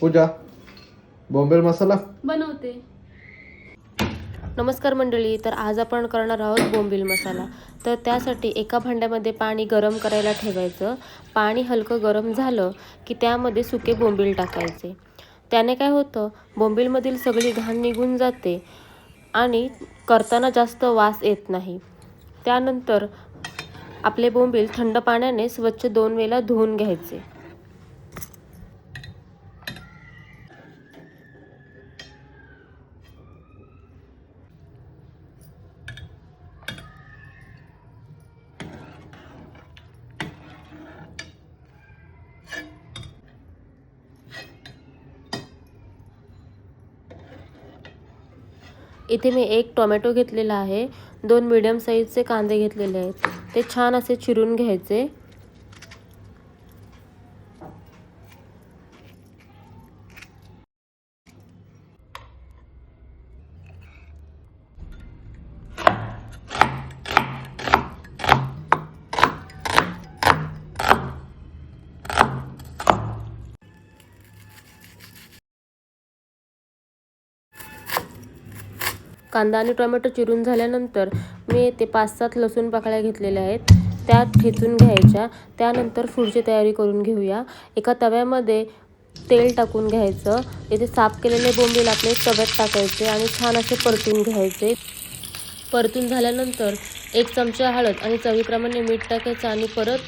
पूजा बॉम्बे मसाला? बनवते. नमस्कार मंडळी तर आज आपण करणार आहोत बोंबील मसाला. तर त्यासाठी एका भांड्यामध्ये पाणी गरम करायला ठेवायचं. पाणी हलकं गरम झालं की त्यामध्ये सुके बोंबील टाकायचे. त्याने काय होतं बोंबीलमधील सगळी घाण निघून जाते आणि करताना जास्त वास येत नाही. त्यानंतर आपले बोंबील थंड पाण्याने स्वच्छ दोन वेळा धुवून घ्यायचे. इथे मी एक टोमॅटो घेतलेला आहे. दोन मिडियम साईजचे कांदे घेतलेले आहेत. ते छान असे चिरून घ्यायचे. कांदा आणि टोमॅटो चिरून झाल्यानंतर मी ते पाच सात लसूण पाकळ्या घेतलेल्या आहेत. त्या ठेचून घ्यायच्या. त्यानंतर पुढची तयारी करून घेऊया. एका तव्यामध्ये तेल टाकून घ्यायचं. इथे साफ केलेले बोंबील आपले तव्यात टाकायचे आणि छान असे परतून घ्यायचे. परतून झाल्यानंतर एक चमचा हळद आणि चवीप्रमाणे मीठ टाकायचं आणि परत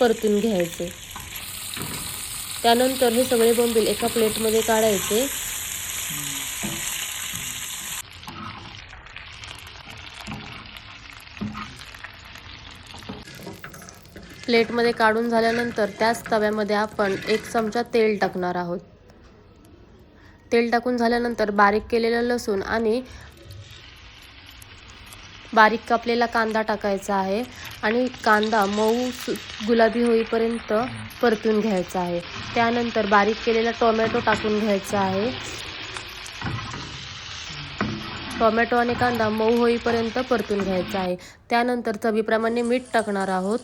परतून घ्यायचे. त्यानंतर हे सगळे बोंबील एका प्लेटमध्ये काढायचे. प्लेटमध्ये काढून झाल्यानंतर त्याच तव्यामध्ये आपण एक चमचा तेल टाकणार आहोत. तेल टाकून झाल्यानंतर बारीक केलेलं लसूण आणि बारीक कापलेला कांदा टाकायचा आहे आणि कांदा मऊ गुलाबी होईपर्यंत परतून घ्यायचा आहे. त्यानंतर बारीक केलेला टोमॅटो टाकून घ्यायचा आहे. टोमॅटो आणि कांदा मऊ होईपर्यंत परतून घ्यायचा आहे. त्यानंतर चवीप्रमाणे मीठ टाकणार आहोत.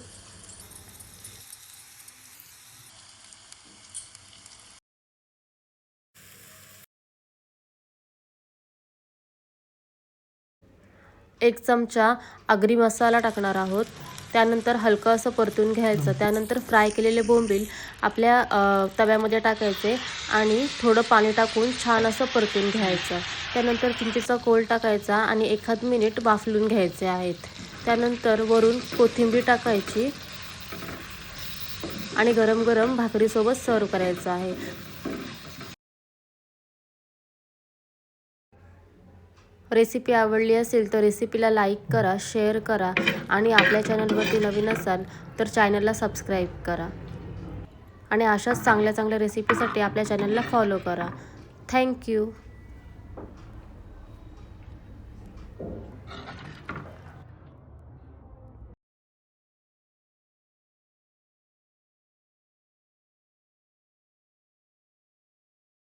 एक चमचा आगरी मसाला टाकणार आहोत. त्यानंतर हलकं असं परतून घ्यायचं. त्यानंतर फ्राय केलेले बोंबील आपल्या तव्यामध्ये टाकायचे आणि थोडं पाणी टाकून छान असं परतून घ्यायचं. त्यानंतर चिंचेचा कोल टाकायचा आणि एखाद मिनिट वाफलून घ्यायचे आहेत. त्यानंतर वरून कोथिंबीर टाकायची आणि गरम गरम भाकरीसोबत सर्व करायचं आहे. रेसिपी आवडली असेल तर रेसिपीला लाईक करा शेअर करा आणि आपल्या चॅनलवरती नवीन असाल तर चॅनलला सबस्क्राईब करा. आणि अशाच चांगल्या चांगल्या रेसिपीसाठी आपल्या चॅनलला फॉलो करा. थँक्यू